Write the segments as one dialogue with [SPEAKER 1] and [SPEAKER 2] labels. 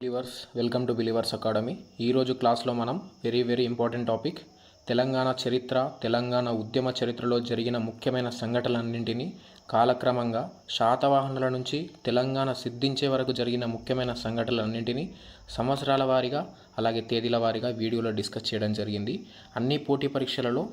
[SPEAKER 1] Believers welcome to believers academy ఈరోజు క్లాస్లో మనం very very important topic Telangana చరిత్ర తెలంగాణ ఉద్యమ చరిత్రలో జరిగిన ముఖ్యమైన సంఘటనలన్నింటినీ కాలక్రమంగా శాతవాహనుల నుంచి తెలంగాణ సిద్ధించే వరకు జరిగిన ముఖ్యమైన సంఘటనలన్నింటినీ సంవత్సరాల వారీగా అలాగే తేదీల వారీగా వీడియోలో డిస్కస్ చేయడం జరిగింది. అన్ని పోటీ పరీక్షలలో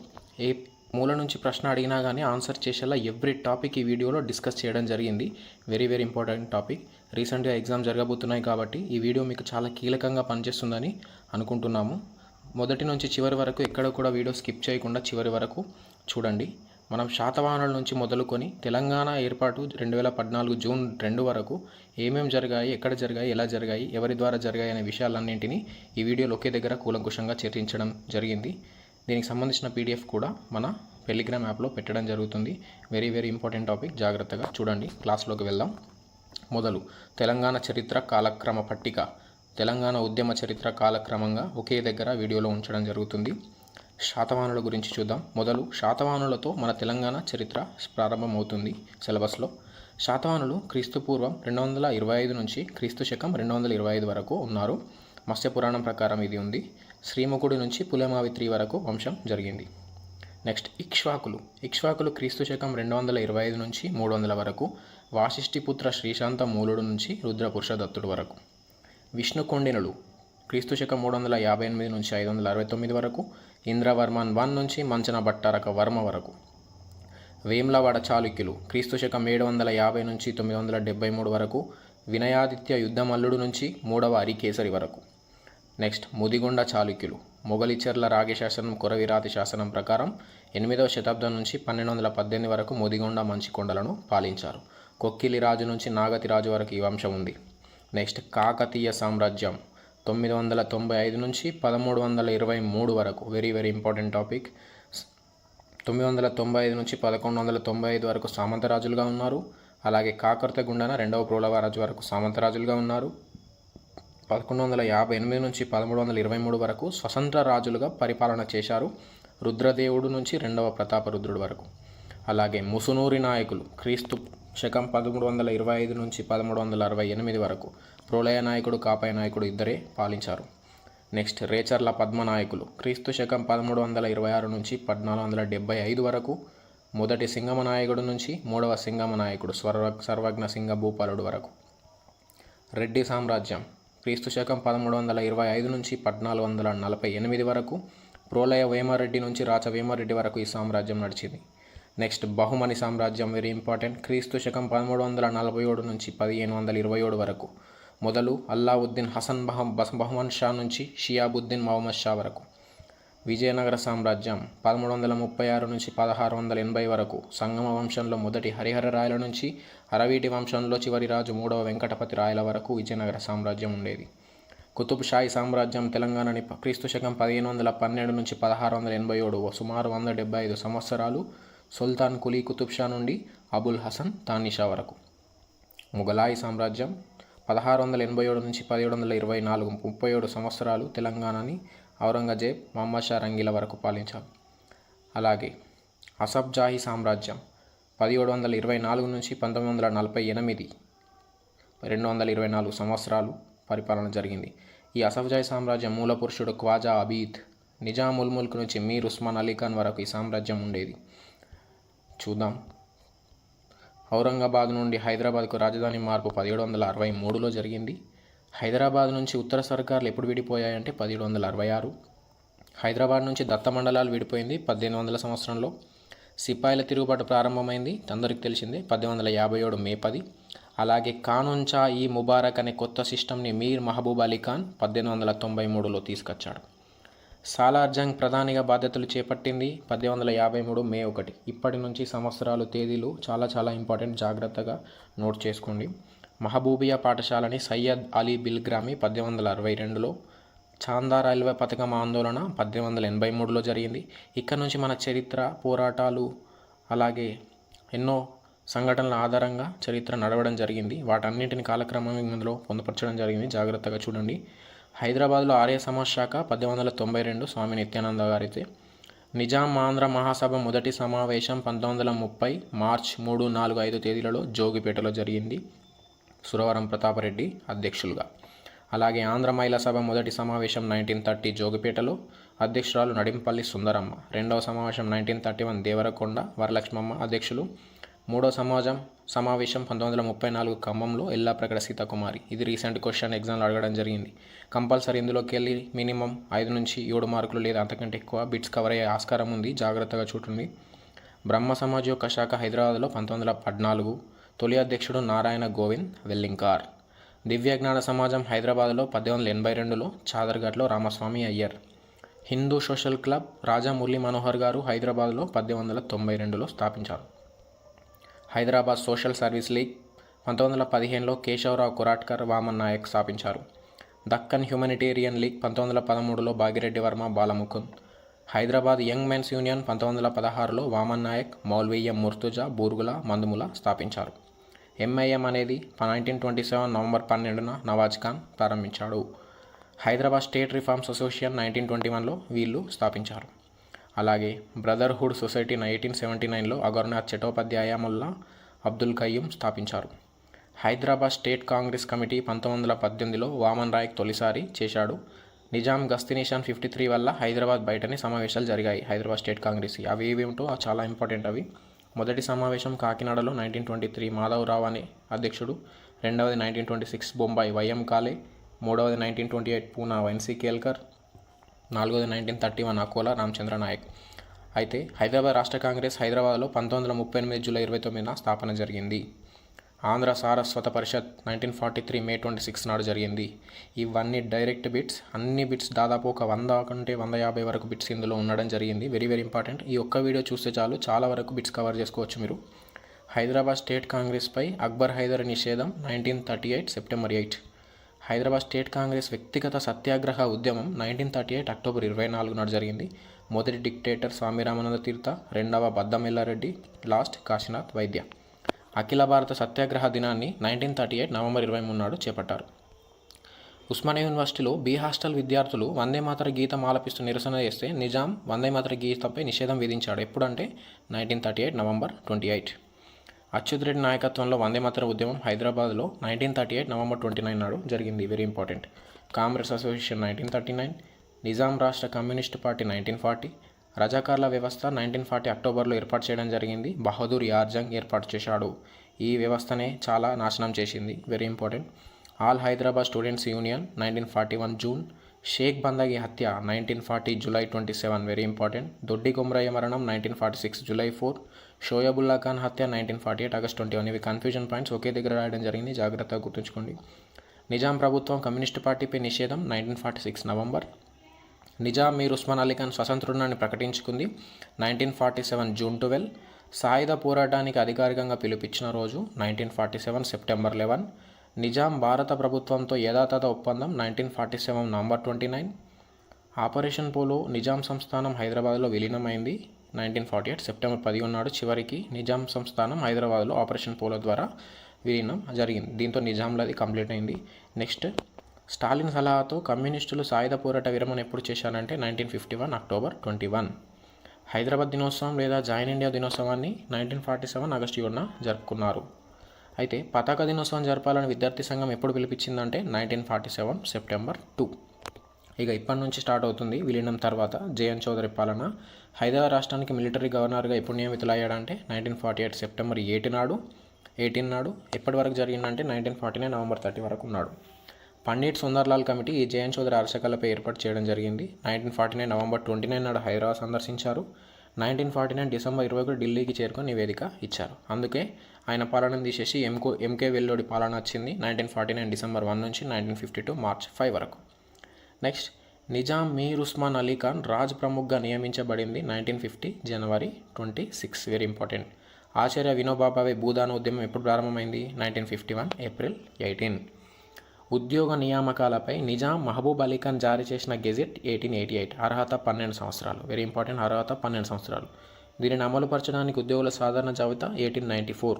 [SPEAKER 1] ఏ మూల నుంచి ప్రశ్న అడిగినా కానీ ఆన్సర్ చేసేలా ఎవ్రీ టాపిక్ ఈ వీడియోలో డిస్కస్ చేయడం జరిగింది. వెరీ వెరీ ఇంపార్టెంట్ టాపిక్ రీసెంట్గా ఎగ్జామ్ జరగబోతున్నాయి కాబట్టి ఈ వీడియో మీకు చాలా కీలకంగా పనిచేస్తుందని అనుకుంటున్నాము. మొదటి నుంచి చివరి వరకు ఎక్కడ కూడా వీడియో స్కిప్ చేయకుండా చివరి వరకు చూడండి. మనం శాతవాహనాల నుంచి మొదలుకొని తెలంగాణ ఏర్పాటు రెండు వేల పద్నాలుగు జూన్ రెండు వరకు ఏమేమి జరిగాయి ఎక్కడ జరిగాయి ఎలా జరిగాయి ఎవరి ద్వారా జరిగాయి అనే విషయాలన్నింటినీ ఈ వీడియోలో ఒకే దగ్గర కూలంకుషంగా చర్చించడం జరిగింది. దీనికి సంబంధించిన పీడిఎఫ్ కూడా మన టెలిగ్రామ్ యాప్లో పెట్టడం జరుగుతుంది. Very very important topic. జాగ్రత్తగా చూడండి. క్లాస్లోకి వెళ్దాం. మొదలు. తెలంగాణ చరిత్ర కాలక్రమ పట్టిక. తెలంగాణ ఉద్యమ చరిత్ర కాలక్రమంగా ఒకే దగ్గర వీడియోలో ఉంచడం జరుగుతుంది. శాతవాహనుల గురించి చూద్దాం. మొదలు శాతవాహనులతో మన తెలంగాణ చరిత్ర ప్రారంభమవుతుంది. సిలబస్లో. శాతవాహనులు క్రీస్తుపూర్వం రెండు వందల ఇరవై ఐదు నుంచి క్రీస్తు శకం రెండు వందల ఇరవై ఐదు వరకు ఉన్నారు. మత్స్య పురాణం ప్రకారం ఇది ఉంది. శ్రీముఖుడి నుంచి పులమావిత్రి వరకు వంశం జరిగింది. నెక్స్ట్ ఇక్ష్వాకులు. ఇక్ష్వాకులు క్రీస్తు శకం రెండు వందల ఇరవై ఐదు నుంచి మూడు వందల వరకు వాసిష్ఠిపుత్ర శ్రీశాంత మూలుడు నుంచి రుద్రపురుషదత్తుడు వరకు. విష్ణుకొండినులు క్రీస్తు శకం మూడు వందల యాభై ఎనిమిది నుంచి ఐదు వందల అరవై తొమ్మిది వరకు ఇంద్రవర్మన్ వన్ నుంచి మంచన భట్టారక వర్మ వరకు. వేమ్లవాడ చాళుక్యులు క్రీస్తు శకం ఏడు వందల యాభై నుంచి తొమ్మిది వందల డెబ్బై మూడు వరకు వినయాదిత్య యుద్ధమల్లుడు నుంచి మూడవ అరికేసరి వరకు. నెక్స్ట్ ముదిగొండ చాళుక్యులు మొగలిచెర్ల రాగశాసనం కొరవిరాతి శాసనం ప్రకారం ఎనిమిదవ శతాబ్దం నుంచి పన్నెండు వందల పద్దెనిమిది వరకు ముదిగొండ మంచికొండలను పాలించారు. కొక్కిలి రాజు నుంచి నాగతి రాజు వరకు ఈ వంశం ఉంది. నెక్స్ట్ కాకతీయ సామ్రాజ్యం. తొమ్మిది వందల తొంభై ఐదు నుంచి పదమూడు వందల ఇరవై మూడు వరకు. వెరీ వెరీ ఇంపార్టెంట్ టాపిక్ తొమ్మిది వందల తొంభై ఐదు నుంచి పదకొండు వందల తొంభై ఐదు వరకు సామంతరాజులుగా ఉన్నారు. అలాగే కాకర్త గుండన రెండవ ప్రోలవరాజు వరకు సామంతరాజులుగా ఉన్నారు. పదకొండు వందల యాభై ఎనిమిది నుంచి పదమూడు వందల ఇరవై మూడు వరకు స్వతంత్ర రాజులుగా పరిపాలన చేశారు. రుద్రదేవుడు నుంచి రెండవ ప్రతాపరుద్రుడు వరకు. అలాగే ముసునూరి నాయకులు క్రీస్తు శకం పదమూడు వందల ఇరవై ఐదు నుంచి పదమూడు వందల అరవై ఎనిమిది వరకు ప్రోలయ నాయకుడు కాపాయ నాయకుడు ఇద్దరే పాలించారు. నెక్స్ట్ రేచర్ల పద్మనాయకులు క్రీస్తు శకం పదమూడు వందల ఇరవై ఆరు నుంచి పద్నాలుగు వందల డెబ్బై ఐదు వరకు మొదటి సింగమ నాయకుడు నుంచి మూడవ సింగమ నాయకుడు స్వర్వ సర్వజ్ఞ సింగ భూపాలుడు వరకు. రెడ్డి సామ్రాజ్యం. క్రీస్తు శకం పదమూడు వందల ఇరవై ఐదు నుంచి పద్నాలుగు వందల నలభై ఎనిమిది వరకు ప్రోలయ వేమారెడ్డి నుంచి రాచ వేమారెడ్డి వరకు ఈ సామ్రాజ్యం నడిచింది. నెక్స్ట్ బహుమని సామ్రాజ్యం వెరీ ఇంపార్టెంట్ క్రీస్తు శకం పదమూడు వందల నలభై ఏడు నుంచి పదిహేను వందల ఇరవై ఏడు వరకు. మొదలు అల్లావుద్దీన్ హసన్ బహం బస్ బహమన్ షా నుంచి షియాబుద్దీన్ మహమ్మద్ షా వరకు. విజయనగర సామ్రాజ్యం పదమూడు వందల ముప్పై ఆరు నుంచి పదహారు వందల ఎనభై వరకు. సంగమ వంశంలో మొదటి హరిహర రాయల నుంచి అరవీటి వంశంలో చివరి రాజు మూడవ వెంకటపతి రాయల వరకు విజయనగర సామ్రాజ్యం ఉండేది. కుతుబ్ షాహీ సామ్రాజ్యం తెలంగాణని క్రీస్తు శకం పదిహేను వందల పన్నెండు నుంచి పదహారు వందల ఎనభై ఏడు సుమారు వంద డెబ్బై ఐదు సంవత్సరాలు సుల్తాన్ కులీ కుతుబ్ షా నుండి అబుల్ హసన్ తానిషా వరకు. ముఘలాయి సామ్రాజ్యం పదహారు వందల ఎనభై ఏడు నుంచి పదిహేడు వందల ఇరవై నాలుగు ముప్పై ఏడు సంవత్సరాలు తెలంగాణని ఔరంగజేబ్ మహమ్మద్ షా రంగీల వరకు పాలించారు. అలాగే అసబ్జాహీ సామ్రాజ్యం పదిహేడు వందల ఇరవై నాలుగు నుంచి పంతొమ్మిది వందల నలభై ఎనిమిది రెండు వందల ఇరవై నాలుగు సంవత్సరాలు పరిపాలన జరిగింది. ఈ అసఫ్జాహీ సామ్రాజ్యం మూల పురుషుడు ఖ్వాజా అబీద్ నిజాముల్ ముల్క్ నుంచి మీర్ ఉస్మాన్ అలీ ఖాన్ వరకు ఈ సామ్రాజ్యం ఉండేది. చూద్దాం. ఔరంగాబాద్ నుండి హైదరాబాద్కు రాజధాని మార్పు పదిహేడు వందల అరవై మూడులో జరిగింది. హైదరాబాద్ నుంచి ఉత్తర సర్కార్లు ఎప్పుడు విడిపోయాయంటే పదిహేడు వందల అరవై ఆరు. హైదరాబాద్ నుంచి దత్త మండలాలు విడిపోయింది పద్దెనిమిది వందల సంవత్సరంలో. సిపాయిల తిరుగుబాటు ప్రారంభమైంది అందరికి తెలిసిందే పద్దెనిమిది వందల యాభై ఏడు మే పది. అలాగే కానుంచా ఈ ముబారక్ అనే కొత్త సిస్టమ్ని మీర్ మహబూబ్ అలీ ఖాన్ పద్దెనిమిది వందల తొంభై మూడులో తీసుకొచ్చాడు. సాలార్జంగ్ ప్రధానిగా బాధ్యతలు చేపట్టింది పద్దెనిమిది వందల యాభై మూడు మే ఒకటి. ఇప్పటి నుంచి సంవత్సరాలు తేదీలు చాలా చాలా ఇంపార్టెంట్ జాగ్రత్తగా నోట్ చేసుకోండి. మహబూబియా పాఠశాలని సయ్యద్ అలీ బిల్గ్రామి పద్దెనిమిది వందల అరవై రెండులో చాందా రైల్వే పథకం ఆందోళన పద్దెనిమిది వందల ఎనభై మూడులో జరిగింది. ఇక్కడ నుంచి మన చరిత్ర పోరాటాలు అలాగే ఎన్నో సంఘటనల ఆధారంగా చరిత్ర నడవడం జరిగింది. వాటన్నింటిని కాలక్రమంగా ఇందులో పొందుపరచడం జరిగింది. జాగ్రత్తగా చూడండి. హైదరాబాద్లో ఆర్య సమాజ్ శాఖ పద్దెనిమిది వందల తొంభై రెండు స్వామి నిత్యానంద గారితే నిజాం ఆంధ్ర మహాసభ మొదటి సమావేశం పంతొమ్మిది వందల ముప్పై మార్చ్ మూడు నాలుగు ఐదు తేదీలలో జోగిపేటలో జరిగింది. సురవరం ప్రతాపరెడ్డి అధ్యక్షులుగా. అలాగే ఆంధ్ర మహిళా సభ మొదటి సమావేశం నైన్టీన్ థర్టీ జోగిపేటలో. అధ్యక్షురాలు నడింపల్లి సుందరమ్మ. రెండవ సమావేశం nineteen thirty one Devarakonda Varalakshmamma అధ్యక్షులు. మూడో సమాజం సమావేశం పంతొమ్మిది వందల ముప్పై నాలుగు ఖమ్మంలో ఎల్లాప్రగడ సీతాకుమారి. ఇది రీసెంట్ క్వశ్చన్ ఎగ్జామ్లో అడగడం జరిగింది. కంపల్సరీ ఇందులోకి వెళ్ళి మినిమం ఐదు నుంచి ఏడు మార్కులు లేదా అంతకంటే ఎక్కువ బిట్స్ కవర్ అయ్యే ఆస్కారం ఉంది. జాగ్రత్తగా చూడండి. బ్రహ్మ సమాజ్ యొక్క శాఖ హైదరాబాద్లో పంతొమ్మిది వందల పద్నాలుగు తొలి అధ్యక్షుడు నారాయణ గోవింద్ వెల్లింకార్. దివ్యజ్ఞాన సమాజం హైదరాబాద్లో పద్దెనిమిది వందల ఎనభై రెండులో చాదర్ఘాట్లో రామస్వామి అయ్యర్. హిందూ సోషల్ క్లబ్ రాజా మురళీ మనోహర్ గారు హైదరాబాద్లో పద్దెనిమిది వందల తొంభై రెండులో స్థాపించారు. హైదరాబాద్ సోషల్ సర్వీస్ లీగ్ పంతొమ్మిది వందల పదిహేనులో కేశవరావు కొరాట్కర్ వామన్ నాయక్ స్థాపించారు. దక్కన్ హ్యూమనిటేరియన్ లీగ్ పంతొమ్మిది వందల పదమూడులో Bhagireddy Varma Balamukund. Hyderabad young men's union పంతొమ్మిది వందల పదహారులో వామన్ నాయక్ మౌల్వీయం ముర్తుజా బూర్గుల మందుముల స్థాపించారు. ఎంఐఎం అనేది నైన్టీన్ ట్వంటీ సెవెన్ నవంబర్ పన్నెండున నవాజ్ ఖాన్ ప్రారంభించాడు. Hyderabad state reforms association nineteen twenty వన్లో వీళ్ళు స్థాపించారు. అలాగే బ్రదర్హుడ్ సొసైటీ ఎయిటీన్ సెవెంటీ నైన్లో అగర్నాథ్ చటోపాధ్యాయ ముల్లా అబ్దుల్ ఖయ్యం స్థాపించారు. హైదరాబాద్ స్టేట్ కాంగ్రెస్ కమిటీ పంతొమ్మిది వందల పద్దెనిమిదిలో వామన్ రాయ్ తొలిసారి చేశాడు. నిజాం గస్తీనిషాన్ ఫిఫ్టీ త్రీ వల్ల హైదరాబాద్ బయటనే సమావేశాలు జరిగాయి. హైదరాబాద్ స్టేట్ కాంగ్రెస్ అవి ఏవేమిటో చాలా ఇంపార్టెంట్ అవి. మొదటి సమావేశం కాకినాడలో నైన్టీన్ ట్వంటీ త్రీ మాధవరావు అనే అధ్యక్షుడు రెండవది nineteen twenty six Bombay YM Kale మూడవది nineteen twenty eight Poona NC Kelkar నాలుగోది nineteen thirty one Akola Ramachandra Nayak. అయితే హైదరాబాద్ రాష్ట్ర కాంగ్రెస్ హైదరాబాద్లో పంతొమ్మిది వందల ముప్పై ఎనిమిది జూలై ఇరవై తొమ్మిదిన స్థాపన జరిగింది. Andhra Saraswata Parishad nineteen forty three May twenty six నాడు జరిగింది. ఇవన్నీ డైరెక్ట్ బిట్స్ అన్ని బిట్స్ దాదాపు ఒక వంద కంటే వంద యాభై వరకు బిట్స్ ఇందులో ఉండడం జరిగింది. Very very important. ఈ ఒక్క వీడియో చూస్తే చాలు చాలా వరకు బిట్స్ కవర్ చేసుకోవచ్చు మీరు. హైదరాబాద్ స్టేట్ కాంగ్రెస్పై అక్బర్ హైదర్ నిషేధం nineteen thirty eight September eight. Hyderabad state Congress వ్యక్తిగత సత్యాగ్రహ ఉద్యమం నైన్టీన్ థర్టీ ఎయిట్ అక్టోబర్ ఇరవై నాలుగు నాడు జరిగింది. మొదటి డిక్టేటర్ స్వామి రామానంద తీర్థ రెండవ బద్దమెల్లారెడ్డి లాస్ట్ కాశీనాథ్ వైద్య. అఖిల భారత సత్యాగ్రహ దినాన్ని నైన్టీన్ థర్టీ ఎయిట్ నవంబర్ ఇరవై మూడు నాడు చేపట్టారు. ఉస్మానియా యూనివర్సిటీలో బీ హాస్టల్ విద్యార్థులు వందే మాతర గీతం ఆలపిస్తూ నిరసన చేస్తే నిజాం వందే మాతర గీతంపై నిషేధం విధించాడు. ఎప్పుడంటే nineteen thirty eight November twenty eight. Achyut Reddy నాయకత్వంలో వందే మాతర ఉద్యమం హైదరాబాద్లో nineteen thirty eight November twenty nine నాడు జరిగింది. Very important Congress association nineteen thirty nine Nizam రాష్ట్ర కమ్యూనిస్ట్ పార్టీ నైన్టీన్ ఫార్టీ రజాకార్ల వ్యవస్థ నైన్టీన్ ఫార్టీ అక్టోబర్లో ఏర్పాటు చేయడం జరిగింది. బహదూర్ యార్జంగ్ ఏర్పాటు చేశాడు. ఈ వ్యవస్థనే చాలా నాశనం చేసింది. Very important all Hyderabad students union nineteen forty one June Shaikh Bandagi హత్య nineteen forty July twenty seven very important Doddi Komaraiah మరణం nineteen forty six July four Shoebullah Khan హత్య nineteen forty eight August twenty one. ఇవి confusion points ఒకే దగ్గర రాయడం జరిగింది. జాగ్రత్తగా గుర్తుంచుకోండి. నిజాం ప్రభుత్వం కమ్యూనిస్ట్ పార్టీపై నిషేధం nineteen forty six November. Nizam Mir Osman Ali Khan స్వతంత్రుడాన్ని ప్రకటించుకుంది nineteen forty seven June twelve. సాయుధ పోరాటానికి అధికారికంగా పిలుపిచ్చిన రోజు nineteen forty seven September eleven. Nizam భారత ప్రభుత్వంతో యథాతథ ఒప్పందం nineteen forty seven November twenty nine. Operation Polo Nizam సంస్థానం హైదరాబాద్లో విలీనమైంది. నైన్టీన్ ఫార్టీ ఎయిట్ సెప్టెంబర్ పదిహేను నాడు చివరికి నిజాం సంస్థానం హైదరాబాద్లో ఆపరేషన్ పోలో ద్వారా విలీనం జరిగింది. దీంతో నిజాంలది కంప్లీట్ అయింది. నెక్స్ట్ స్టాలిన్ సలహాతో కమ్యూనిస్టులు సాయుధ పోరాట విరమణ ఎప్పుడు చేశారంటే nineteen fifty one October twenty one. Hyderabad దినోత్సవం లేదా జాయిన్ ఇండియా దినోత్సవాన్ని నైన్టీన్ ఫార్టీ సెవెన్ ఆగస్టు ఏడున జరుపుకున్నారు. అయితే పతాక దినోత్సవం జరపాలని విద్యార్థి సంఘం ఎప్పుడు పిలిపించిందంటే nineteen forty seven September two. ఇక ఇప్పటి నుంచి స్టార్ట్ అవుతుంది విలీనం తర్వాత. జయన్ చౌదరి పాలన. హైదరాబాద్ రాష్ట్రానికి మిలిటరీ గవర్నర్గా ఎప్పుడు నియమితులయ్యాడంటే nineteen forty eight September eight నాడు ఎయిటీన్ నాడు ఎప్పటి వరకు జరిగిందంటే nineteen forty nine November thirty వరకు ఉన్నాడు పండిట్ సుందర్లాల్ కమిటీ ఈ జయన్ చౌదరి అరచకాలపై ఏర్పాటు చేయడం జరిగింది. Nineteen forty nine November twenty nine నాడు హైదరాబాద్ సందర్శించారు. నైన్టీన్ ఫార్టీ నైన్ డిసెంబర్ ఇరవై ఒకటి ఢిల్లీకి చేరుకొని నివేదిక ఇచ్చారు. అందుకే ఆయన పాలన తీసేసి ఎంకో ఎంకే వెల్లోడి పాలన వచ్చింది nineteen forty nine December one నుంచి nineteen fifty two March five వరకు. నెక్స్ట్ నిజాం మీర్ ఉస్మాన్ అలీ ఖాన్ రాజ్ ప్రముఖ్గా నియమించబడింది nineteen fifty January twenty six very important Acharya Vinoba Bhave Bhoodan ఉద్యమం ఎప్పుడు ప్రారంభమైంది? Nineteen fifty one April eighteen ఉద్యోగ నియామకాలపై నిజాం మహబూబ్ అలీ ఖాన్ జారీ చేసిన గెజెట్ ఎయిటీన్ ఎయిటీ ఎయిట్ అర్హత పన్నెండు సంవత్సరాలు. వెరీ ఇంపార్టెంట్ అర్హత పన్నెండు సంవత్సరాలు. దీనిని అమలుపరచడానికి ఉద్యోగుల సాధారణ జాబితా eighteen ninety four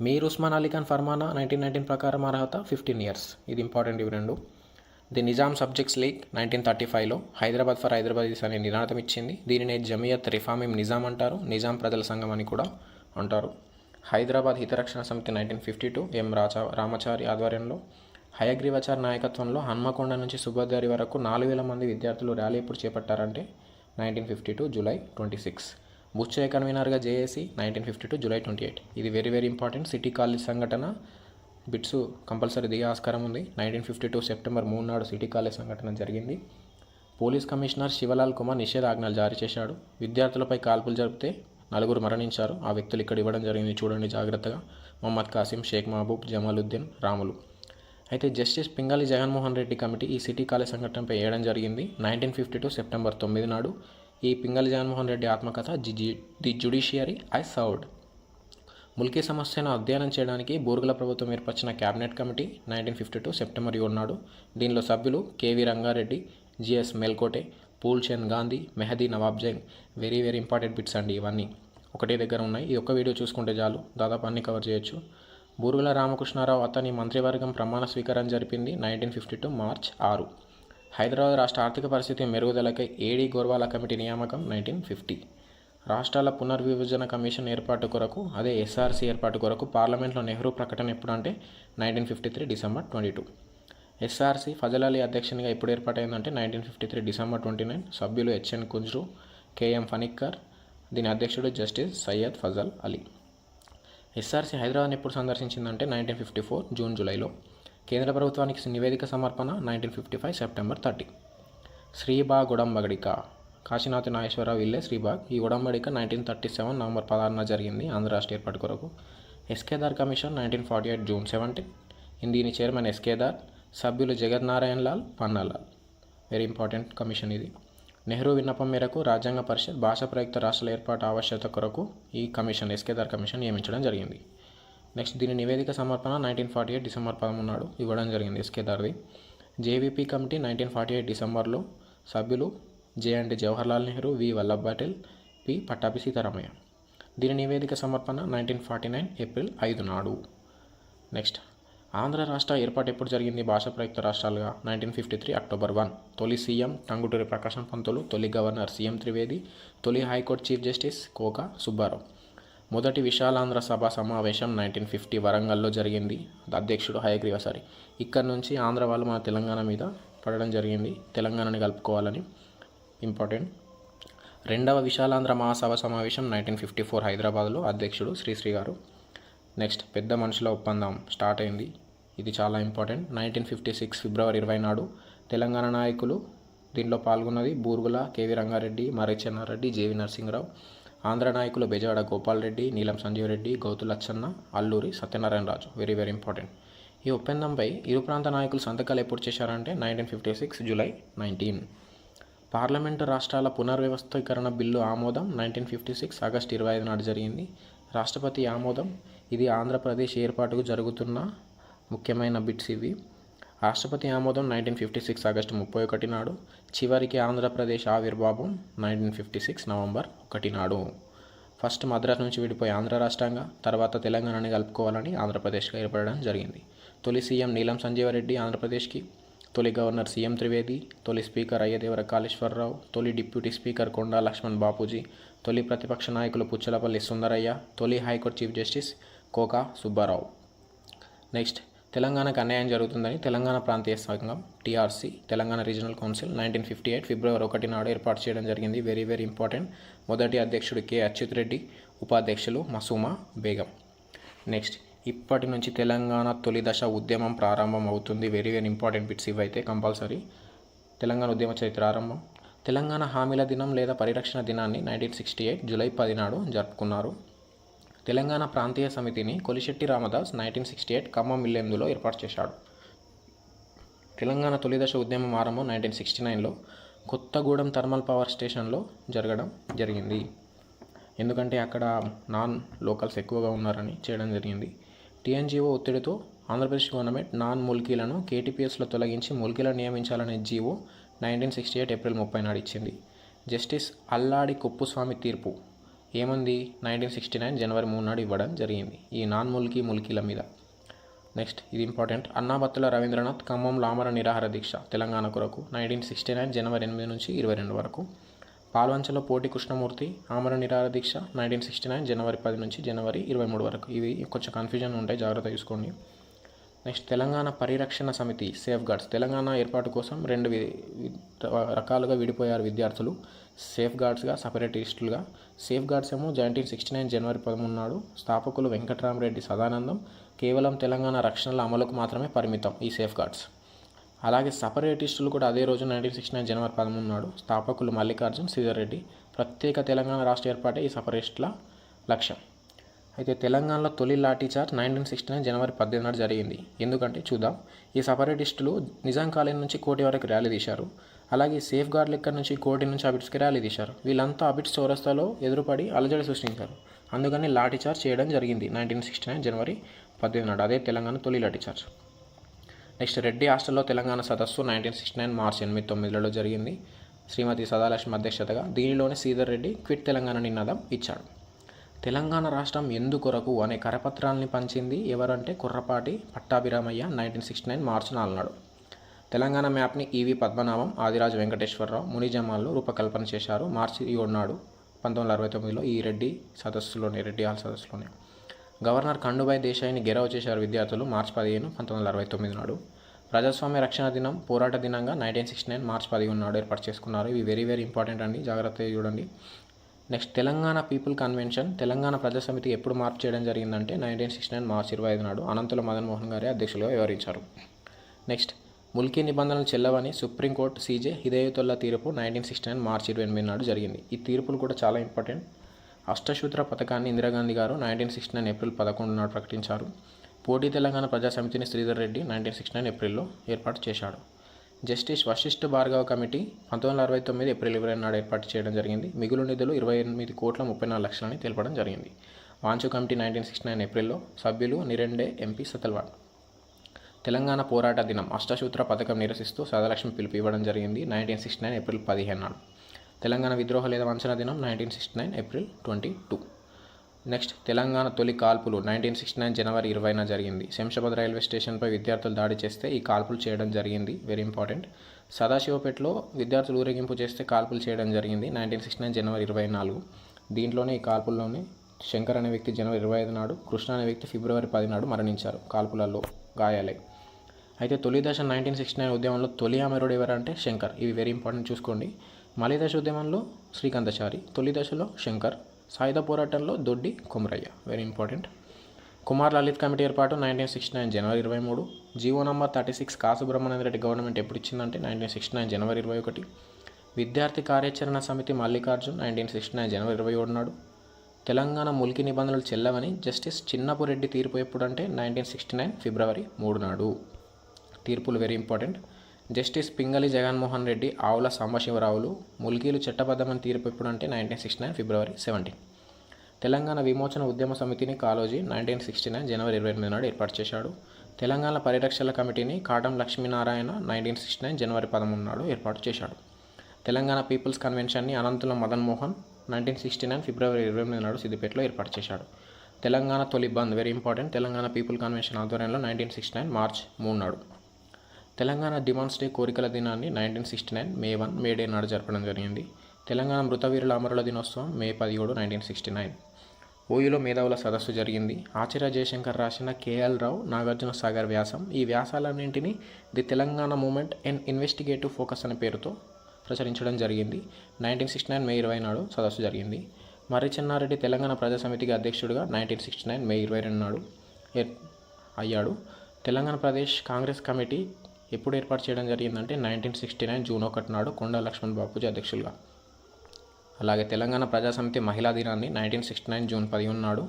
[SPEAKER 1] Mir Osman Ali Khan ఫర్మానా nineteen nineteen ప్రకారం అర్హత ఫిఫ్టీన్ ఇయర్స్ ఇది ఇంపార్టెంట్ ఇవి రెండు. The Nizam subjects league nineteen thirty ఫైవ్లో హైదరాబాద్ ఫర్ హైదరాబాద్ అనే నినాదం ఇచ్చింది. దీనిని జమియత్ రిఫామిం నిజాం అంటారు. నిజాం ప్రజల సంఘం అని కూడా అంటారు. Hyderabad Hitarakshana Samiti nineteen fifty two M Racha Ramachari ఆధ్వర్యంలో హయగ్రీవాచార్ నాయకత్వంలో హన్మకొండ నుంచి సుభద్రి వరకు నాలుగు వేల మంది విద్యార్థులు ర్యాలీ ఎప్పుడు చేపట్టారంటే nineteen fifty two July twenty six. Buchaiah కన్వీనర్గా JAC nineteen fifty two July twenty eight. ఇది very very important city college సంఘటన. బిట్స్ కంపల్సరీ దిగే ఆస్కారం ఉంది. నైన్టీన్ ఫిఫ్టీ టూ సెప్టెంబర్ మూడు నాడు సిటీ కాలేజ్ సంఘటన జరిగింది. పోలీస్ కమిషనర్ శివలాల్ కుమార్ నిషేధాజ్ఞలు జారీ చేశాడు. విద్యార్థులపై కాల్పులు జరిపితే నలుగురు మరణించారు. ఆ వ్యక్తులు ఇక్కడ ఇవ్వడం జరిగింది. చూడండి జాగ్రత్తగా. మొహమ్మద్ కాసిం షేక్ మహబూబ్ జమాలుద్దీన్ రాములు. అయితే జస్టిస్ పింగాలి జగన్మోహన్ రెడ్డి కమిటీ ఈ సిటీ కాలేజ్ సంఘటనపై వేయడం జరిగింది. నైన్టీన్ ఫిఫ్టీ టూ సెప్టెంబర్ తొమ్మిది నాడు ఈ పింగాలి జగన్మోహన్ రెడ్డి ఆత్మకథ G G the judiciary I served. Mulki సమస్యను అధ్యయనం చేయడానికి బూర్గుల ప్రభుత్వం ఏర్పరిచిన cabinet committee nineteen fifty two September ఏడు నాడు దీనిలో సభ్యులు KV Rangareddy GS Melkote Phoolchand Gandhi Mehdi Nawab Jung very very important bits అండి ఇవన్నీ. ఒకటే దగ్గర ఉన్నాయి. ఈ ఒక్క వీడియో చూసుకుంటే చాలు. దాదాపు అన్ని కవర్ చేయొచ్చు. బూరుగుల రామకృష్ణారావు అతని మంత్రివర్గం ప్రమాణ స్వీకారం జరిపింది నైన్టీన్ ఫిఫ్టీ టూ మార్చ్ ఆరు. హైదరాబాద్ రాష్ట్ర ఆర్థిక పరిస్థితి మెరుగుదలకై ఏడీ గోర్వాల కమిటీ నియామకం నైన్టీన్ ఫిఫ్టీ. రాష్ట్రాల పునర్విభజన కమిషన్ ఏర్పాటు కొరకు అదే ఎస్ఆర్సీ ఏర్పాటు కొరకు పార్లమెంట్లో నెహ్రూ ప్రకటన ఎప్పుడు అంటే nineteen fifty three December twenty two. SRC Fazal Ali అధ్యక్షునిగా ఎప్పుడు ఏర్పాటైందంటే nineteen fifty three December twenty nine. సభ్యులు హెచ్ఎన్ కుంజ్రు కేఎం ఫనిక్కర్ దీని అధ్యక్షుడు జస్టిస్ సయ్యద్ ఫజల్ అలీ. ఎస్ఆర్సీ హైదరాబాద్ ఎప్పుడు సందర్శించిందంటే నైన్టీన్ ఫిఫ్టీ ఫోర్ జూన్ జూలైలో. కేంద్ర ప్రభుత్వానికి నివేదిక సమర్పణ nineteen fifty five September thirty. Sribagh బగడిక Kashinath Nageswararao విల్లే శ్రీబాగ్. ఈ ఉడంబడిక నైన్టీన్ థర్టీ సెవెన్ నవంబర్ పదహారున జరిగింది ఆంధ్ర రాష్ట్ర ఏర్పాటు కొరకు. SK Dar commission nineteen forty eight June seventeen దీని చైర్మన్ ఎస్కేదార్ సభ్యులు Jagannarayan Lal Pannalal. Very important commission ఇది. నెహ్రూ విన్నపం మేరకు రాజ్యాంగ పరిషత్ భాషా ప్రయుక్త రాష్ట్రాల ఏర్పాటు ఆవశ్యకత కొరకు ఈ కమిషన్ ఎస్కేదార్ కమిషన్ నియమించడం జరిగింది. నెక్స్ట్ దీని నివేదిక సమర్పణ నైన్టీన్ ఫార్టీ ఎయిట్ డిసెంబర్ పదమూడు నాడు ఇవ్వడం జరిగింది ఎస్కేదార్ది JVP committee nineteen forty eight డిసెంబర్లో సభ్యులు జే అంటే జవహర్లాల్ నెహ్రూ వి వల్లభ్ పటేల్ పి పట్టాభి సీతారామయ్య. దీని నివేదిక సమర్పణ నైన్టీన్ ఫార్టీ నైన్ ఏప్రిల్ ఐదు నాడు. నెక్స్ట్ ఆంధ్ర రాష్ట్ర ఏర్పాటు ఎప్పుడు జరిగింది? భాషా ప్రయుక్త రాష్ట్రాలుగా nineteen fifty three October one. తొలి సీఎం టంగుటూరి ప్రకాశం పంతులు తొలి గవర్నర్ సీఎం త్రివేది తొలి high court chief justice Koka Subbarao. మొదటి విశాలాంధ్ర సభ సమావేశం నైన్టీన్ ఫిఫ్టీ వరంగల్లో జరిగింది. అధ్యక్షుడు హయగ్రీవసారి ఇక్కడ నుంచి ఆంధ్ర వాళ్ళు మన తెలంగాణ మీద పడడం జరిగింది. తెలంగాణని కలుపుకోవాలని ఇంపార్టెంట్. రెండవ విశాలాంధ్ర మహాసభ సమావేశం నైన్టీన్ ఫిఫ్టీ ఫోర్ హైదరాబాద్లో. అధ్యక్షుడు శ్రీశ్రీ గారు. నెక్స్ట్ పెద్ద మనుషుల ఒప్పందం స్టార్ట్ అయింది. ఇది చాలా important. Nineteen fifty six February ఇరవై నాడు తెలంగాణ నాయకులు దీనిలో పాల్గొన్నది బూర్గుల కేవీ రంగారెడ్డి మర్రి చెన్నారెడ్డి జేవి నరసింహరావు. ఆంధ్ర నాయకులు Bezawada Gopal Reddy Neelam Sanjeev Reddy Gouthu Latchanna Alluri Satyanarayana Raju very very important. ఈ ఒప్పందంపై ఇరు ప్రాంత నాయకులు సంతకాలు ఎప్పుడు చేశారంటే nineteen fifty six July nineteen. Parliament రాష్ట్రాల పునర్వ్యవస్థీకరణ బిల్లు ఆమోదం నైన్టీన్ ఫిఫ్టీ సిక్స్ ఆగస్టు ఇరవై ఐదు నాడు జరిగింది. రాష్ట్రపతి ఆమోదం. ఇది ఆంధ్రప్రదేశ్ ఏర్పాటుకు జరుగుతున్న ముఖ్యమైన బిట్స్ ఇవి. రాష్ట్రపతి ఆమోదం నైన్టీన్ ఫిఫ్టీ సిక్స్ ఆగస్టు ముప్పై ఒకటి నాడు. చివరికి ఆంధ్రప్రదేశ్ ఆవిర్భావం నైన్టీన్ ఫిఫ్టీ సిక్స్ నవంబర్ ఒకటి నాడు. ఫస్ట్ మద్రాస్ నుంచి విడిపోయి ఆంధ్ర రాష్ట్రంగా తర్వాత తెలంగాణని కలుపుకోవాలని ఆంధ్రప్రదేశ్గా ఏర్పడడం జరిగింది. తొలి సీఎం నీలం సంజీవరెడ్డి ఆంధ్రప్రదేశ్కి తొలి గవర్నర్ సీఎం త్రివేది తొలి స్పీకర్ అయ్యదేవర కాళేశ్వరరావు తొలి డిప్యూటీ స్పీకర్ కొండా లక్ష్మణ్ బాపూజీ తొలి ప్రతిపక్ష నాయకులు పుచ్చలపల్లి సుందరయ్య తొలి high court chief justice Koka Subbarao. Next తెలంగాణకు అన్యాయం జరుగుతుందని తెలంగాణ ప్రాంతీయ సంఘం TRC Telangana regional council nineteen fifty eight February ఒకటి నాడు ఏర్పాటు చేయడం జరిగింది. Very very important. మొదటి అధ్యక్షుడు కె. అచ్యుత్ రెడ్డి ఉపాధ్యక్షులు మసూమా బేగం. నెక్స్ట్ ఇప్పటి నుంచి తెలంగాణ తొలి దశ ఉద్యమం ప్రారంభం అవుతుంది. వెరీ వెరీ ఇంపార్టెంట్ బిట్స్ ఇవైతే కంపల్సరీ. తెలంగాణ ఉద్యమ చరిత్ర ఆరంభం. తెలంగాణ హామీల దినం లేదా పరిరక్షణ దినాన్ని నైన్టీన్ సిక్స్టీ ఎయిట్ జూలై పదినాడు జరుపుకున్నారు. తెలంగాణ ప్రాంతీయ సమితిని Kolishetti Ramdas nineteen sixty eight Khammam ఇల్లెందులో ఏర్పాటు చేశాడు. తెలంగాణ తొలిదశ ఉద్యమం ఆరంభం నైన్టీన్ సిక్స్టీ నైన్లో కొత్తగూడెం థర్మల్ పవర్ స్టేషన్లో జరగడం జరిగింది. ఎందుకంటే అక్కడ నాన్ లోకల్స్ ఎక్కువగా ఉన్నారని చేయడం జరిగింది. టీఎన్జీఓ ఒత్తిడితో ఆంధ్రప్రదేశ్ గవర్నమెంట్ నాన్ ముల్కీలను కేటీపీఎస్లో తొలగించి ముల్కీలను నియమించాలనే GO nineteen sixty eight April ముప్పై నాడు ఇచ్చింది. జస్టిస్ అల్లాడి కుప్పుస్వామి తీర్పు. ఏముంది? నైన్టీన్ సిక్స్టీ నైన్ జనవరి మూడు నాడు ఇవ్వడం జరిగింది. ఈ నాన్ ముల్కీ ముల్కీల మీద. నెక్స్ట్ ఇది ఇంపార్టెంట్. అన్నాబత్తుల రవీంద్రనాథ్ ఖమ్మం లామర నిరాహార దీక్ష తెలంగాణ కొరకు నైన్టీన్ సిక్స్టీ నైన్ జనవరి ఎనిమిది నుంచి ఇరవై రెండు వరకు. పాల్వంచలో పోటీ కృష్ణమూర్తి ఆమర నిరాహార దీక్ష నైన్టీన్ సిక్స్టీ నైన్ జనవరి పది నుంచి జనవరి ఇరవై మూడు వరకు. ఇవి కొంచెం కన్ఫ్యూజన్ ఉంటాయి జాగ్రత్త చూసుకోండి. నెక్స్ట్ తెలంగాణ పరిరక్షణ సమితి సేఫ్ గార్డ్స్. తెలంగాణ ఏర్పాటు కోసం రెండు వి- రకాలుగా విడిపోయారు విద్యార్థులు. సేఫ్ గార్డ్స్గా సపరేటిస్టులుగా సేఫ్ గార్డ్స్ ఏమో నైన్టీన్ సిక్స్టీ నైన్ జనవరి పదమూడు నాడు స్థాపకులు వెంకటరామరెడ్డి సదానందం. కేవలం తెలంగాణ రక్షణల అమలుకు మాత్రమే పరిమితం ఈ సేఫ్ గార్డ్స్. అలాగే సపరేటిస్టులు కూడా అదే రోజు నైన్టీన్ సిక్స్టీ నైన్ జనవరి పదమూడు నాడు స్థాపకులు మల్లికార్జున్ శ్రీధర్ రెడ్డి ప్రత్యేక తెలంగాణ రాష్ట్ర ఏర్పాటే ఈ సపరేటిస్టుల లక్ష్యం. అయితే తెలంగాణలో తొలి lathi charge nineteen sixty nine January పద్దెనిమిది నాడు జరిగింది. ఎందుకంటే చూద్దాం ఈ సపరేటిస్టులు నిజాం కాలేజ్ నుంచి కోటి వరకు ర్యాలీ తీశారు. అలాగే సేఫ్ గార్డ్ లెక్క నుంచి కోటి నుంచి అబిట్స్కి ర్యాలీ తీశారు. వీళ్ళంతా అబిట్స్ చౌరస్తాలో ఎదురుపడి అలజడి సృష్టించారు. అందుకని లాఠీ చార్జ్ చేయడం జరిగింది నైన్టీన్ సిక్స్టీ నైన్ జనవరి పద్దెనిమిది నాడు అదే తెలంగాణ తొలి లాఠీ చార్జ్. నెక్స్ట్ రెడ్డి హాస్టల్లో తెలంగాణ సదస్సు నైన్టీన్ సిక్స్టీ నైన్ మార్చి ఎనిమిది తొమ్మిదిలో జరిగింది. శ్రీమతి సదాలక్ష్మి అధ్యక్షతగా దీనిలోనే శ్రీధర్ రెడ్డి క్విట్ తెలంగాణ నినాదం ఇచ్చాడు. తెలంగాణ రాష్ట్రం ఎందుకొరకు అనే కరపత్రాల్ని పంచింది ఎవరంటే Kurrapati Pattabhiramayya nineteen sixty nine March నాలుగునాడు. Telangana మ్యాప్ని ఈవి పద్మనాభం ఆదిరాజు వెంకటేశ్వరరావు మునిజమాల్లో రూపకల్పన చేశారు మార్చి ఏడు పంతొమ్మిది వందల అరవై తొమ్మిదిలో ఈ రెడ్డి సదస్సులోనే రెడ్డి హాల్ సదస్సులోనే. గవర్నర్ ఖండుభాయ్ దేశాయిని గెరవ చేశారు విద్యార్థులు మార్చి పదిహేను పంతొమ్మిది వందల అరవై తొమ్మిది నాడు. ప్రజాస్వామ్య రక్షణ దినం పోరాట దినంగా నైన్టీన్ సిక్స్టీ నైన్ మార్చి పదిహేను నాడు ఏర్పాటు చేసుకున్నారు. ఇవి వెరీ వెరీ ఇంపార్టెంట్ అండి. జాగ్రత్తగా చూడండి. Next Telangana people convention Telangana Praja Samiti ఎప్పుడు మార్పు చేయడం జరిగిందంటే నైన్టీన్ సిక్స్టీ నైన్ మార్చి ఇరవై ఐదు నాడు. అనంతుల మదన్ మోహన్ గారి అధ్యక్షులుగా వ్యవహరించారు. నెక్స్ట్ ముల్కీ నిబంధనలు చెల్లవని సుప్రీంకోర్టు సీజే హిదయతుల్లా తీర్పు నైన్టీన్ సిక్స్టీ నైన్ మార్చి ఇరవై ఎనిమిది నాడు జరిగింది. ఈ తీర్పులు కూడా చాలా ఇంపార్టెంట్. అష్టశూద్ర పథకాన్ని ఇందిరాగాంధీ గారు నైన్టీన్ సిక్స్టీ నైన్ ఏప్రిల్ పదకొండు నాడు ప్రకటించారు. పోటీ తెలంగాణ ప్రజా సమితిని Sridhar Reddy nineteen sixty nine ఏప్రిల్లో ఏర్పాటు చేశాడు. జస్టిస్ వశిష్ఠ భార్గవ కమిటీ పంతొమ్మిది వందల అరవై తొమ్మిది ఏప్రిల్ ఇరవై నాడు ఏర్పాటు చేయడం జరిగింది. మిగులు నిధులు ఇరవై ఎనిమిది కోట్ల ముప్పై నాలుగు లక్షలని తెలపడం జరిగింది. Wanchoo committee nineteen sixty nine ఏప్రిల్లో సభ్యులు నిరెండే ఎంపీ సతల్వాడ్. తెలంగాణ పోరాట దినం అష్టసూత్ర పథకం నిరసిస్తూ సదలక్ష్మి పిలుపు ఇవ్వడం జరిగింది. నైన్టీన్ సిక్స్టీ నైన్ ఏప్రిల్ పదిహేను నాడు. తెలంగాణ విద్రోహ లేదా వంచన దినం nineteen sixty nine April twenty two next Telangana తొలి కాల్పులు నైన్టీన్ సిక్స్టీ నైన్ జనవరి ఇరవైన జరిగింది. శంషాబాద్ రైల్వే స్టేషన్పై విద్యార్థులు దాడి చేస్తే ఈ కాల్పులు చేయడం జరిగింది. వెరీ ఇంపార్టెంట్ సదాశివపేటలో విద్యార్థులు ఊరేగింపు చేస్తే కాల్పులు చేయడం జరిగింది నైన్టీన్ సిక్స్టీ నైన్ జనవరి ఇరవై నాలుగు దీంట్లోనే ఈ కాల్పుల్లోనే శంకర్ అనే వ్యక్తి జనవరి ఇరవై ఐదు నాడు కృష్ణ అనే వ్యక్తి ఫిబ్రవరి పది నాడు మరణించారు. కాల్పులలో గాయాలై. అయితే తొలి దశ నైన్టీన్ సిక్స్టీ నైన్ ఉద్యమంలో తొలి అమరుడు ఎవరంటే శంకర్. ఇవి వెరీ ఇంపార్టెంట్ చూసుకోండి. మలి దశ ఉద్యమంలో శ్రీకాంతచారి తొలి దశలో శంకర్ సాయుధ పోరాటంలో Doddi Komaraiah. Very important Kumar Lalit committee ఏర్పాటు నైన్టీన్ సిక్స్టీ నైన్ జనవరి ఇరవై మూడు. GO number thirty six Kasu Brahmananda Reddy government ఎప్పుడు ఇచ్చిందంటే నైన్టీన్ సిక్స్టీ నైన్ జనవరి ఇరవై ఒకటి. విద్యార్థి కార్యాచరణ సమితి Mallikarjun nineteen sixty nine January ఇరవై ఏడు నాడు. తెలంగాణ ముల్కి నిబంధనలు చెల్లవని జస్టిస్ చిన్నపురెడ్డి తీర్పు ఎప్పుడంటే నైన్టీన్ సిక్స్టీ నైన్ ఫిబ్రవరి మూడు నాడు. తీర్పులు very important justice Pingali Jaganmohan Reddy Avula సాంబశివరావులు ముల్కీలు చట్టబద్ధమైన తీర్పు ఎప్పుడంటే nineteen sixty nine February seventeen Telangana విమోచన ఉద్యమ సమితిని కాలోజీ నైన్టీన్ సిక్స్టీ నైన్ జనవరి ఇరవై ఎనిమిది నాడు ఏర్పాటు చేశాడు. తెలంగాణ పరిరక్షణ కమిటీని Katam Lakshminarayana nineteen sixty nine జనవరి పదమూడు నాడు ఏర్పాటు చేశాడు. Telangana peoples కన్వెన్షన్ని Ananthula Madan Mohan nineteen sixty nine ఫిబ్రవరి ఇరవై ఎనిమిది నాడు సిద్దిపేటలో ఏర్పాటు చేశాడు. తెలంగాణ తొలి bandh very important Telangana people convention ఆధ్వర్యంలో నైన్టీన్ సిక్స్టీ నైన్ మార్చ్ మూడు నాడు. తెలంగాణ డిమాండ్స్ డే కోరికల దినాన్ని nineteen sixty nine May one May Day నాడు జరపడం జరిగింది. తెలంగాణ మృతవీరుల అమరుల దినోత్సవం మే పదిహేడు నైన్టీన్ సిక్స్టీ నైన్ ఓయూలో మేధావుల సదస్సు జరిగింది. ఆచార్య జయశంకర్ రాసిన కేఎల్ రావు నాగార్జున సాగర్ వ్యాసం ఈ వ్యాసాలన్నింటినీ the Telangana movement and investigative focus అనే పేరుతో ప్రచురించడం జరిగింది. నైన్టీన్ సిక్స్టీ నైన్ మే ఇరవై నాడు సదస్సు జరిగింది. మర్రి చెన్నారెడ్డి తెలంగాణ ప్రజా సమితికి అధ్యక్షుడిగా నైన్టీన్ సిక్స్టీ నైన్ మే ఇరవై రెండు నాడు అయ్యాడు. తెలంగాణ ప్రదేశ్ కాంగ్రెస్ కమిటీ ఎప్పుడు ఏర్పాటు చేయడం జరిగిందంటే నైన్టీన్ సిక్స్టీ నైన్ జూన్ ఒకటి నాడు కొండ లక్ష్మణ్ బాపూజీ అధ్యక్షులుగా. అలాగే తెలంగాణ ప్రజాసమితి మహిళా దినాన్ని నైన్టీన్ సిక్స్టీ నైన్ జూన్ పదిహేను నాడు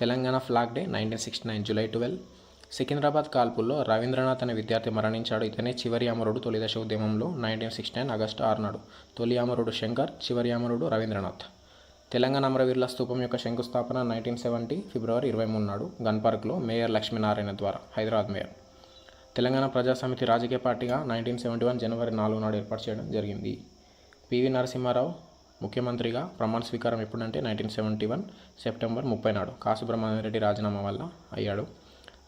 [SPEAKER 1] Telangana flag day nineteen sixty nine July twelve Secunderabad కాల్పుల్లో రవీంద్రనాథ్ అనే విద్యార్థి మరణించాడు. ఇతనే చివరి అమరుడు తొలి దశ ఉద్యమంలో నైన్టీన్ సిక్స్టీ నైన్ ఆగస్టు ఆరు నాడు తొలి అమరుడు శంకర్ చివరి అమరుడు రవీంద్రనాథ్. తెలంగాణ అమరవీరుల స్తూపం యొక్క శంకుస్థాపన నైన్టీన్ సెవెంటీ ఫిబ్రవరి ఇరవై మూడు నాడు గన్ పార్క్లో మేయర్ లక్ష్మీనారాయణ ద్వారా హైదరాబాద్ మేయర్. తెలంగాణ ప్రజాసమితి రాజకీయ పార్టీగా నైన్టీన్ సెవెంటీ వన్ జనవరి నాలుగు నాడు ఏర్పాటు చేయడం జరిగింది. పివి నరసింహారావు ముఖ్యమంత్రిగా ప్రమాణ స్వీకారం ఎప్పుడంటే నైన్టీన్ సెవెంటీ వన్ సెప్టెంబర్ ముప్పై నాడు. కాసుబ్రహ్మణ్యరెడ్డి రాజీనామా వల్ల అయ్యాడు.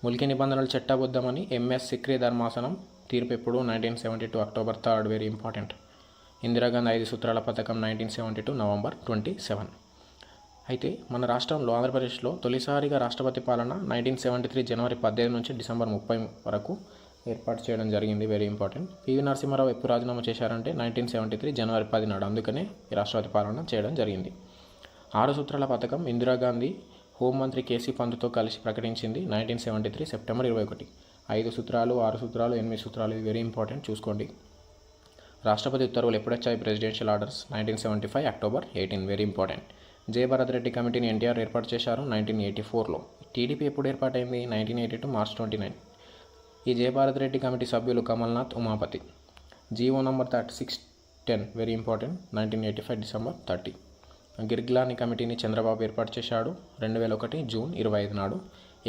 [SPEAKER 1] ముల్కి నిబంధనలు చట్టబద్ధమని ఎంఎస్ సిక్రీ ధర్మాసనం తీర్పు ఎప్పుడు nineteen seventy two October third very important. Indira Gandhi ఐదు సూత్రాల పథకం nineteen seventy two November twenty seven. అయితే మన రాష్ట్రంలో ఆంధ్రప్రదేశ్లో తొలిసారిగా రాష్ట్రపతి పాలన నైన్టీన్ సెవెంటీ త్రీ జనవరి పద్దెనిమిది నుంచి డిసెంబర్ ముప్పై వరకు ఏర్పాటు చేయడం జరిగింది. వెరీ ఇంపార్టెంట్ పివి నరసింహారావు ఎప్పుడు రాజీనామా చేశారంటే నైన్టీన్ సెవెంటీ త్రీ జనవరి పది నాడు అందుకనే ఈ రాష్ట్రపతి పాలన చేయడం జరిగింది. ఆరు సూత్రాల పథకం ఇందిరాగాంధీ హోంమంత్రి కేసీ పంత్తో కలిసి ప్రకటించింది నైన్టీన్ సెవెంటీ త్రీ సెప్టెంబర్ ఇరవై ఒకటి. ఐదు సూత్రాలు ఆరు సూత్రాలు ఎనిమిది సూత్రాలు ఇవి వెరీ ఇంపార్టెంట్ చూసుకోండి. రాష్ట్రపతి ఉత్తర్వులు ఎప్పుడొచ్చాయి presidential orders nineteen seventy five October eighteen. Very important Jayabharath Reddy కమిటీని ఎన్టీఆర్ ఏర్పాటు చేశారు నైన్టీన్ ఎయిటీ ఫోర్లో. టీడీపీ ఎప్పుడు ఏర్పాటైంది? Nineteen eighty two March twenty nine. ఈ జయభారత్ రెడ్డి కమిటీ సభ్యులు Kamalnath Umapathi. GO number thirty six ten very important nineteen eighty five December thirty. Girglani కమిటీని చంద్రబాబు ఏర్పాటు చేశాడు రెండు వేల ఒకటి జూన్ ఇరవై ఐదు నాడు.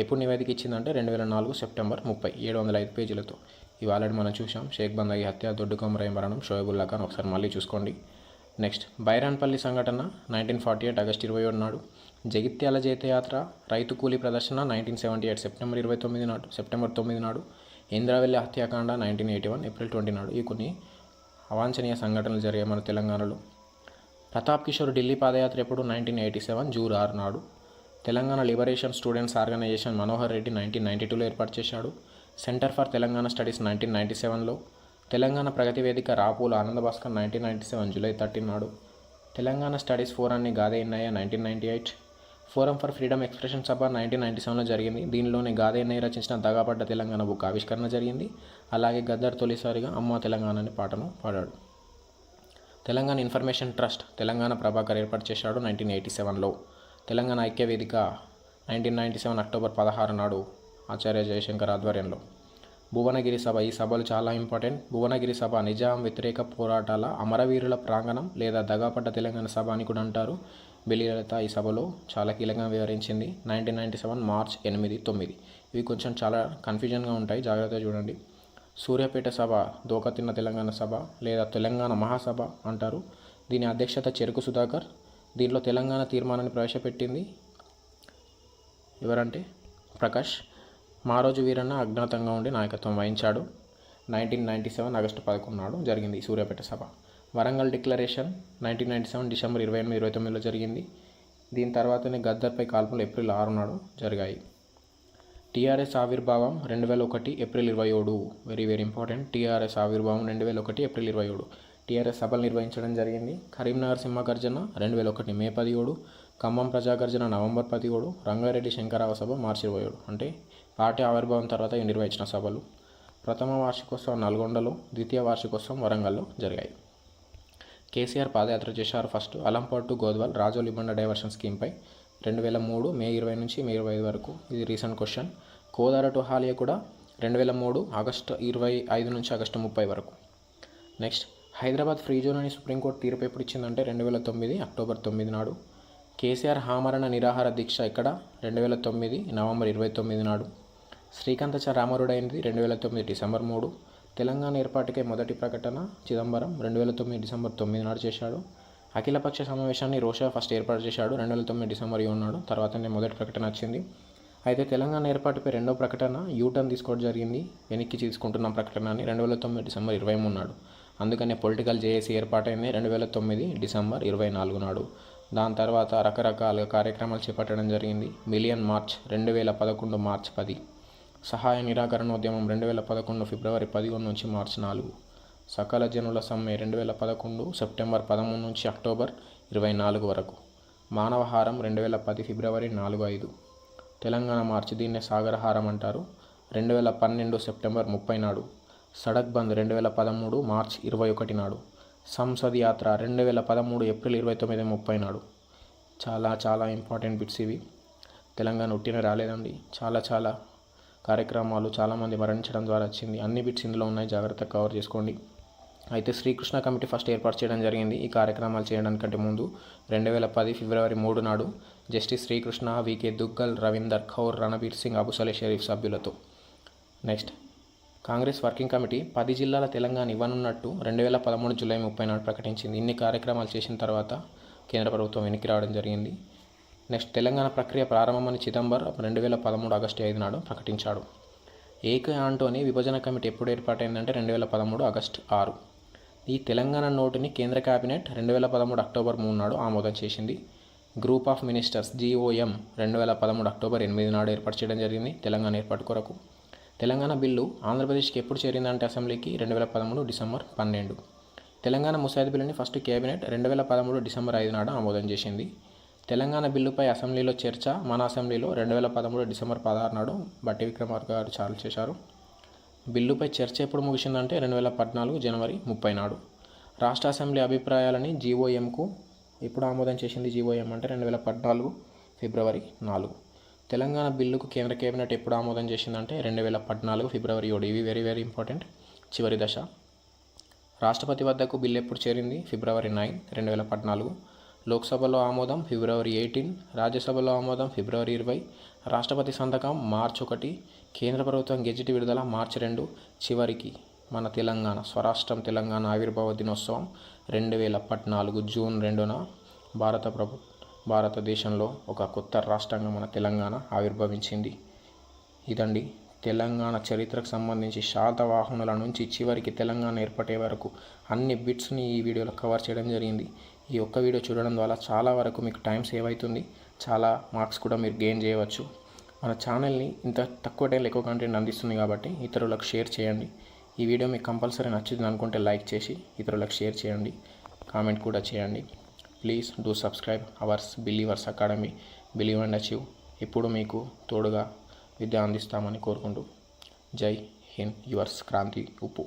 [SPEAKER 1] ఎప్పుడు నివేదిక ఇచ్చిందంటే రెండు వేల నాలుగు సెప్టెంబర్ ముప్పై ఏడు వందల ఐదు పేజీలతో. ఇవి ఆల్రెడీ మనం చూసాం షేక్ బందాయి హత్య దొడ్డు కొమరయ్య మరణం షోయబుల్లా ఖాన్ ఒకసారి మళ్ళీ చూసుకోండి. నెక్స్ట్. బైరాన్పల్లి సంఘటన నైన్టీన్ ఫార్టీ ఎయిట్ ఆగస్ట్ ఇరవై ఏడు నాడు. జగిత్యాల జైతయాత్ర రైతు కూలీ ప్రదర్శన నైన్టీన్ సెవెంటీ ఎయిట్ సెప్టెంబర్ ఇరవై తొమ్మిది నాడు సెప్టెంబర్ తొమ్మిది నాడు. Indravelli హత్యాకాండ nineteen eighty one April twenty నాడు. ఈ కొన్ని అవాంఛనీయ సంఘటనలు జరిగాయి మన తెలంగాణలో. ప్రతాప్ కిషోర్ ఢిల్లీ పాదయాత్ర ఎప్పుడు? నైన్టీన్ ఎయిటీ సెవెన్ జూన్ ఆరు నాడు. Telangana liberation students organisation Manohar Reddy nineteen ninety టూలో ఏర్పాటు చేశాడు. Centre for Telangana studies nineteen ninety సెవెన్లో. Telangana Pragathi Vedika Rapolu Ananda Bhaskar nineteen ninety seven July thirteen నాడు. Telangana studies ఫోరాన్ని Gade Innaiah nineteen ninety eight forum for freedom expression Sabha nineteen ninety సెవెన్లో జరిగింది. దీనిలోనే గాదే రచించిన దగాపడ్డ Telangana book ఆవిష్కరణ జరిగింది. అలాగే గద్దర్ తొలిసారిగా అమ్మ తెలంగాణ అనే పాటను పాడాడు. తెలంగాణ ఇన్ఫర్మేషన్ ట్రస్ట్ తెలంగాణ ప్రభాకర్ ఏర్పాటు చేశాడు నైన్టీన్ ఎయిటీ సెవెన్లో తెలంగాణ ఐక్య వేదిక నైన్టీన్ నైంటీ సెవెన్ అక్టోబర్ పదహారు నాడు ఆచార్య జయశంకర్ ఆధ్వర్యంలో. భువనగిరి సభ. ఈ సభలు చాలా ఇంపార్టెంట్. భువనగిరి సభ నిజాం వ్యతిరేక పోరాటాల అమరవీరుల ప్రాంగణం లేదా దగాపడ్డ తెలంగాణ సభ అని కూడా అంటారు. బెలిలత ఈ సభలో చాలా కీలకంగా వివరించింది. నైన్టీన్ నైంటీ సెవెన్ మార్చ్ ఎనిమిది తొమ్మిది. ఇవి కొంచెం చాలా కన్ఫ్యూజన్గా ఉంటాయి. జాగ్రత్తగా చూడండి. సూర్యాపేట సభ దోకతిన్న తెలంగాణ సభ లేదా తెలంగాణ మహాసభ అంటారు. దీని అధ్యక్షత చెరుకు సుధాకర్. దీనిలో తెలంగాణ తీర్మానాన్ని ప్రవేశపెట్టింది ఎవరంటే ప్రకాష్. మారోజు వీరన్న అజ్ఞాతంగా ఉండి నాయకత్వం వహించాడు. నైన్టీన్ నైంటీ సెవెన్ ఆగస్టు పదకొండు నాడు జరిగింది సూర్యాపేట సభ. Warangal declaration nineteen ninety seven December ఇరవై ఎనిమిది ఇరవై తొమ్మిదిలో జరిగింది. దీని తర్వాతనే గద్దర్పై కాల్పులు ఏప్రిల్ ఆరు నాడు జరిగాయి. టీఆర్ఎస్ ఆవిర్భావం రెండు వేల ఒకటి ఏప్రిల్ ఇరవై ఏడు. Very very important. టీఆర్ఎస్ ఆవిర్భావం రెండు వేల ఒకటి ఏప్రిల్ ఇరవై ఏడు. టీఆర్ఎస్ సభలు నిర్వహించడం జరిగింది. కరీంనగర్ సింహగర్జన రెండు వేల ఒకటి మే పదిహేడు. ఖమ్మం ప్రజాగర్జన నవంబర్ పదిహేడు. రంగారెడ్డి శంకరావ సభ మార్చి ఇరవై ఏడు. అంటే పార్టీ ఆవిర్భావం తర్వాత నిర్వహించిన సభలు ప్రథమ వార్షికోత్సవం నల్గొండలో ద్వితీయ వార్షికోత్సవం వరంగల్లో జరిగాయి. కేసీఆర్ పాదయాత్ర చేశారు first. Alampadu to Godwal Rajoli Banda diversion స్కీమ్పై రెండు వేల మూడు మే ఇరవై నుంచి మే ఇరవై ఐదు వరకు ఇది recent question. Kodara to Haliya కూడా రెండు వేల మూడు ఆగస్టు ఇరవై ఐదు నుంచి ఆగస్టు ముప్పై వరకు. నెక్స్ట్ హైదరాబాద్ ఫ్రీ జోన్ అని సుప్రీంకోర్టు తీర్పు ఎప్పుడు ఇచ్చిందంటే రెండు వేల తొమ్మిది అక్టోబర్ తొమ్మిది నాడు. కేసీఆర్ హామరణ నిరాహార దీక్ష ఇక్కడ రెండు వేల తొమ్మిది నవంబర్ ఇరవై తొమ్మిది నాడు. శ్రీకాంతచ రామరుడైనది రెండు వేల తొమ్మిది డిసెంబర్ మూడు. తెలంగాణ ఏర్పాటుకే మొదటి ప్రకటన చిదంబరం రెండు వేల తొమ్మిది డిసెంబర్ తొమ్మిది నాడు చేశాడు. అఖిలపక్ష సమావేశాన్ని రోషా ఫస్ట్ ఏర్పాటు చేశాడు. రెండు వేల తొమ్మిది డిసెంబర్ ఉన్నాడు తర్వాతనే మొదటి ప్రకటన వచ్చింది. అయితే తెలంగాణ ఏర్పాటుపై రెండో ప్రకటన యూటర్న్ తీసుకోవడం జరిగింది. వెనక్కి తీసుకుంటున్న ప్రకటనని రెండు వేల తొమ్మిది డిసెంబర్ ఇరవై మూడు నాడు. అందుకనే పొలిటికల్ జేఏసీ ఏర్పాటైంది రెండు వేల తొమ్మిది డిసెంబర్ ఇరవై నాలుగు నాడు. దాని తర్వాత రకరకాల కార్యక్రమాలు చేపట్టడం జరిగింది. మిలియన్ మార్చ్ రెండు వేల పదకొండు మార్చ్ పది. సహాయ నిరాకరణ ఉద్యమం రెండు వేల పదకొండు ఫిబ్రవరి పదిహేను నుంచి మార్చి నాలుగు. సకల జనుల సమ్మె రెండు వేల పదకొండు సెప్టెంబర్ పదమూడు నుంచి అక్టోబర్ ఇరవై నాలుగు వరకు. మానవహారం రెండు వేల పది ఫిబ్రవరి నాలుగు ఐదు. తెలంగాణ మార్చి దీన్నే సాగరహారం అంటారు. రెండు వేల పన్నెండు సెప్టెంబర్ ముప్పై నాడు. సడక్ బంద్ రెండు వేల పదమూడు మార్చ్ ఇరవై ఒకటి నాడు. సంసద్ యాత్ర రెండు వేల పదమూడు ఏప్రిల్ ఇరవై తొమ్మిది ముప్పై నాడు. చాలా చాలా ఇంపార్టెంట్ బిట్స్ ఇవి. తెలంగాణ ఉట్టిన రాలేదండి. చాలా చాలా కార్యక్రమాలు చాలామంది మరణించడం ద్వారా వచ్చింది. అన్ని బిట్స్ ఇందులో ఉన్నాయి. జాగ్రత్తగా కవర్ చేసుకోండి. అయితే శ్రీకృష్ణ కమిటీ ఫస్ట్ ఏర్పాటు చేయడం జరిగింది. ఈ కార్యక్రమాలు చేయడానికంటే ముందు రెండు వేల పది ఫిబ్రవరి మూడు నాడు జస్టిస్ శ్రీకృష్ణ వికే దుగ్గల్ రవీందర్ కౌర్ రణబీర్ సింగ్ అబుసలే షరీఫ్ సభ్యులతో. నెక్స్ట్. కాంగ్రెస్ వర్కింగ్ కమిటీ పది జిల్లాల తెలంగాణ ఇవ్వనున్నట్టు రెండు వేల పదమూడు జూలై ముప్పై నాడు ప్రకటించింది. ఇన్ని కార్యక్రమాలు చేసిన తర్వాత కేంద్ర ప్రభుత్వం వెనక్కి రావడం జరిగింది. నెక్స్ట్ తెలంగాణ ప్రక్రియ ప్రారంభమని చిదంబర్ రెండు వేల పదమూడు ఆగస్టు ఐదు నాడు ప్రకటించాడు. ఏక ఆంటోని విభజన కమిటీ ఎప్పుడు ఏర్పాటైందంటే రెండు వేల పదమూడు ఆగస్టు ఆరు. ఈ తెలంగాణ నోటుని కేంద్ర కేబినెట్ రెండు వేల పదమూడు అక్టోబర్ మూడు నాడు ఆమోదం చేసింది. గ్రూప్ ఆఫ్ మినిస్టర్స్ జీఓఎం రెండు వేల పదమూడు అక్టోబర్ ఎనిమిది నాడు ఏర్పాటు చేయడం జరిగింది తెలంగాణ ఏర్పాటు కొరకు. తెలంగాణ బిల్లు ఆంధ్రప్రదేశ్కి ఎప్పుడు చేరిందంటే అసెంబ్లీకి రెండు వేల పదమూడు డిసెంబర్ పన్నెండు. తెలంగాణ ముసాయిద్ బిల్లుని ఫస్ట్ కేబినెట్ రెండు వేల పదమూడు డిసెంబర్ ఐదు నాడు ఆమోదం చేసింది. తెలంగాణ బిల్లుపై అసెంబ్లీలో చర్చ మన అసెంబ్లీలో రెండు వేల పదమూడు డిసెంబర్ పదహారు నాడు బట్టి విక్రమార్క గారు చాలు చేశారు. బిల్లుపై చర్చ ఎప్పుడు ముగిసిందంటే రెండు వేల పద్నాలుగు జనవరి ముప్పై నాడు. రాష్ట్ర అసెంబ్లీ అభిప్రాయాలని జీఓఎంకు ఎప్పుడు ఆమోదం చేసింది జీఓఎం అంటే రెండు వేల పద్నాలుగు ఫిబ్రవరి నాలుగు. తెలంగాణ బిల్లుకు కేంద్ర కేబినెట్ ఎప్పుడు ఆమోదం చేసిందంటే రెండు వేల పద్నాలుగు ఫిబ్రవరి ఏడు. ఇవి వెరీ వెరీ ఇంపార్టెంట్. చివరి దశ. రాష్ట్రపతి వద్దకు బిల్లు ఎప్పుడు చేరింది? ఫిబ్రవరి నైన్ రెండు వేల పద్నాలుగు. లోక్సభలో ఆమోదం ఫిబ్రవరి ఎయిటీన్ రాజ్యసభలో ఆమోదం ఫిబ్రవరి ఇరవై రాష్ట్రపతి సంతకం మార్చి ఒకటి కేంద్ర ప్రభుత్వం గెజిట్ విడుదల మార్చి రెండు చివరికి మన తెలంగాణ స్వరాష్ట్రం తెలంగాణ ఆవిర్భావ దినోత్సవం రెండు వేల పద్నాలుగు జూన్ రెండున భారత ప్రభు భారతదేశంలో ఒక కొత్త రాష్ట్రంగా మన తెలంగాణ ఆవిర్భవించింది. ఇదండి తెలంగాణ చరిత్రకు సంబంధించి శాతవాహనుల నుంచి చివరికి తెలంగాణ ఏర్పడే వరకు అన్ని బిట్స్ని ఈ వీడియోలో కవర్ చేయడం జరిగింది. ఈ ఒక్క వీడియో చూడడం ద్వారా చాలా వరకు మీకు టైం సేవ్ అవుతుంది. చాలా మార్క్స్ కూడా మీరు గెయిన్ చేయవచ్చు. మన ఛానల్ని ఇంత తక్కువ టైంలో ఎక్కువ కంటెంట్ అందిస్తుంది కాబట్టి ఇతరులకు షేర్ చేయండి. ఈ వీడియో మీకు కంపల్సరీ నచ్చింది అనుకుంటే లైక్ చేసి ఇతరులకు షేర్ చేయండి. కామెంట్ కూడా చేయండి. Please do subscribe ours believers academy. Believe and achieve. ఎప్పుడు మీకు తోడుగా విద్య అందిస్తామని కోరుకుంటూ. జై హింద్ యువర్స్ క్రాంతి ఉప్పు.